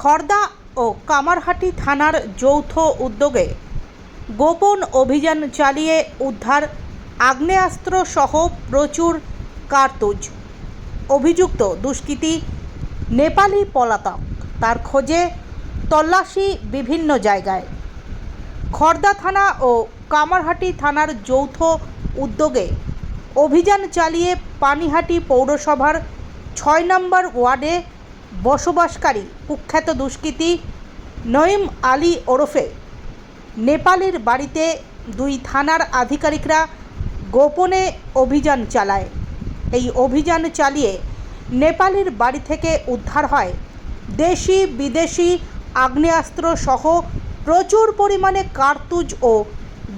খর্দা ও কামারহাটি থানার যৌথ উদ্যোগে গোপন অভিযান চালিয়ে উদ্ধার আগ্নেয়াস্ত্র সহ প্রচুর কার্তুজ। অভিযুক্ত দুষ্কৃতী নেপালি পলাতক, তার খোঁজে তল্লাশি বিভিন্ন জায়গায়। খর্দা থানা ও কামারহাটি থানার যৌথ উদ্যোগে অভিযান চালিয়ে পানিহাটি পৌরসভার ছয় নম্বর ওয়ার্ডে বসবাসকারী কুখ্যাত দুষ্কৃতী নঈম আলী ওরফে নেপালের বাড়িতে দুই থানার আধিকারিকরা গোপনে অভিযান চালায়। এই অভিযান চালিয়ে নেপালের বাড়ি থেকে উদ্ধার হয় দেশি বিদেশি আগ্নেয়াস্ত্র সহ প্রচুর পরিমাণে কার্তুজ ও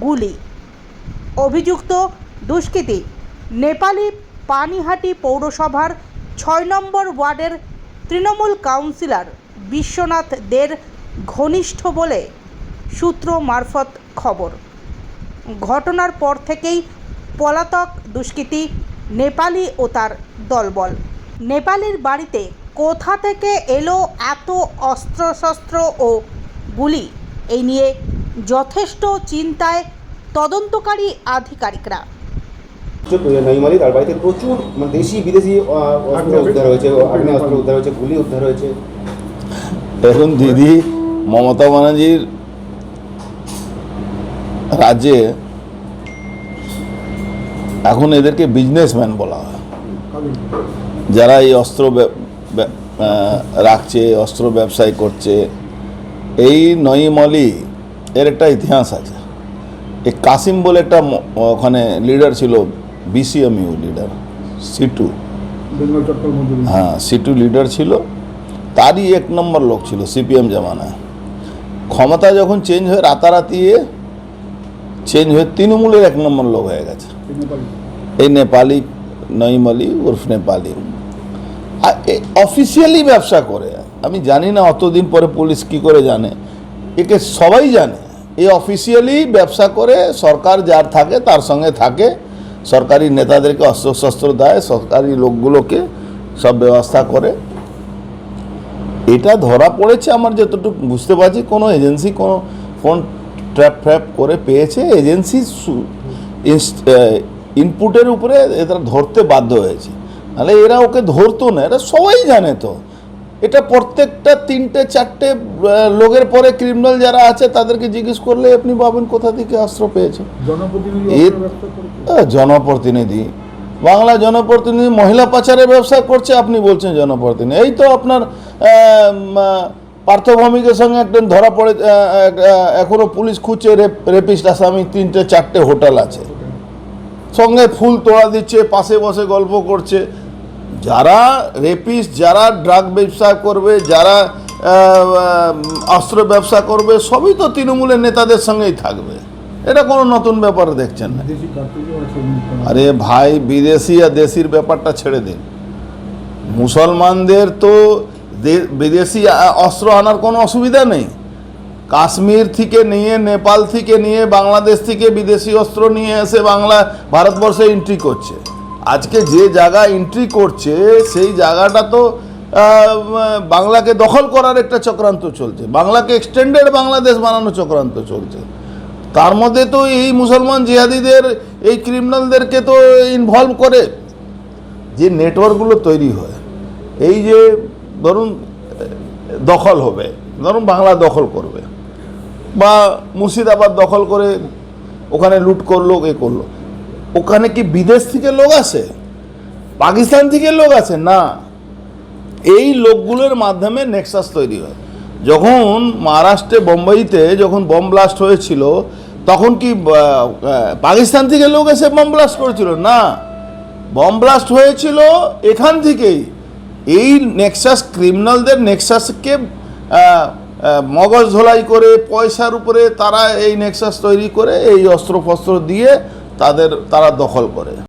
গুলি। অভিযুক্ত দুষ্কৃতী নেপালি পানিহাটি পৌরসভার ছয় নম্বর ওয়ার্ডের তৃণমূল কাউন্সিলর বিশ্বনাথ দের ঘনিষ্ঠ বলে সূত্র মারফত খবর। ঘটনার পর থেকেই পলাতক দুষ্কৃতী নেপালি ও তার দলবল। নেপালের বাড়িতে কোথা থেকে এলো এত অস্ত্রশস্ত্র ও গুলি? এই নিয়ে যথেষ্ট চিন্তায় তদন্তকারী আধিকারিকরা নইমালি তার বাড়িতে প্রচুর মানে দেশি বিদেশি অস্ত্র উদ্ধার হয়েছে আগ্নেয়াস্ত্র উদ্ধার হয়েছে গুলি উদ্ধার হয়েছে। এখন দিদি মমতা ব্যানার্জির রাজ্যে এখন এদেরকে বিজনেসম্যান বলা হয়। যারা এই অস্ত্র রাখছে অস্ত্র ব্যবসায় করছে এই নঈম আলী এর একটা ইতিহাস আছে। এই কাসিম বলে একটা ওখানে লিডার ছিল বিসিএমইউ লিডার সিটু হ্যাঁ সিটু লিডার ছিল। তারই এক নম্বর লোক ছিল সিপিএম জামানায়। ক্ষমতা যখন চেঞ্জ হয়ে রাতারাতি চেঞ্জ হয়ে তৃণমূলের এক নম্বর লোক হয়ে গেছে। এই নেপালি, নঈম আলী উর্ফ নেপালি। আর অফিসিয়ালি ব্যবসা করে। আমি জানি না অতদিন পরে পুলিশ কি করে জানে। একে সবাই জানে। এই অফিসিয়ালি ব্যবসা করে, সরকার যার থাকে, তার সঙ্গে থাকে। সরকারি নেতাদেরকে অস্ত্র শস্ত্র দেয়, সরকারি লোকগুলোকে সব ব্যবস্থা করে। এটা ধরা পড়েছে আমার যতটুকু বুঝতে পারছি, কোনো এজেন্সি কোনো ফোন ট্র্যাপ ফ্র্যাপ করে পেয়েছে। এজেন্সি ইনপুটের উপরে এটা ধরতে বাধ্য হয়েছে। নাহলে এরা ওকে ধরতো না, এরা সবাই জানে তো। এটা প্রত্যেকটা তিনটে চারটে লোকের পরে ক্রিমিনাল যারা আছে তাদেরকে জিজ্ঞেস করলে আপনি পাবেন কোথা থেকে অস্ত্র পেয়েছে জনপ্রতিনিধি বাংলা জনপ্রতিনিধি মহিলা পাচারের ব্যবসা করছে আপনি বলছেন জনপ্রতিনিধি। এই তো আপনার পার্থভূমিকের সঙ্গে একজন ধরা পড়ে আহ, আহ, এখনও পুলিশ খুঁজছে রেপিস্ট আসামি তিনটে চারটে হোটেল আছে। সঙ্গে ফুল তোড়া দিচ্ছে পাশে বসে গল্প করছে। যারা রেপিস্ট যারা ড্রাগ ব্যবসা করবে যারা অস্ত্র ব্যবসা করবে সবই তো তৃণমূলের নেতাদের সঙ্গেই থাকবে। এটা কোনো নতুন ব্যাপার দেখছেন না। আরে ভাই বিদেশি আর দেশির ব্যাপারটা ছেড়ে দিন। মুসলমানদের তো বিদেশি অস্ত্র আনার কোনো অসুবিধা নেই। কাশ্মীর থেকে নিয়ে নেপাল থেকে নিয়ে বাংলাদেশ থেকে বিদেশি অস্ত্র নিয়ে এসে বাংলা ভারতবর্ষে এন্ট্রি করছে। আজকে যে জায়গা এন্ট্রি করছে, সেই জায়গাটা তো বাংলাকে দখল করার একটা চক্রান্ত চলছে। বাংলাকে এক্সটেন্ডেড বাংলাদেশ বানানো চক্রান্ত চলছে। তার মধ্যে তো এই মুসলমান জিহাদিদের, এই ক্রিমিনালদেরকে তো ইনভলভ করে। যে নেটওয়ার্কগুলো তৈরি হয়, এই যে, ধরুন, দখল হবে, ধরুন বাংলা দখল করবে। বা মুর্শিদাবাদ দখল করে ওখানে লুট করল, এ করল। ওখানে কি বিদেশ থেকে লোক আসে? পাকিস্তান থেকে লোক আসে? না। এই লোকগুলোর মাধ্যমে নেক্সাস তৈরি হয়। যখন মহারাষ্ট্রে, বোম্বাইতে যখন বম ব্লাস্ট হয়েছিল, তখন কি পাকিস্তান থেকে লোক এসে বম ব্লাস্ট করেছিল? না। বম ব্লাস্ট হয়েছিল এখান থেকেই। এই নেক্সাস ক্রিমিনালদের নেক্সাসকে মগজ ধোলাই করে, পয়সার উপরে তারা এই নেক্সাস তৈরি করে, এই অস্ত্র ফস্ত্র দিয়ে তাদের তারা দখল করে।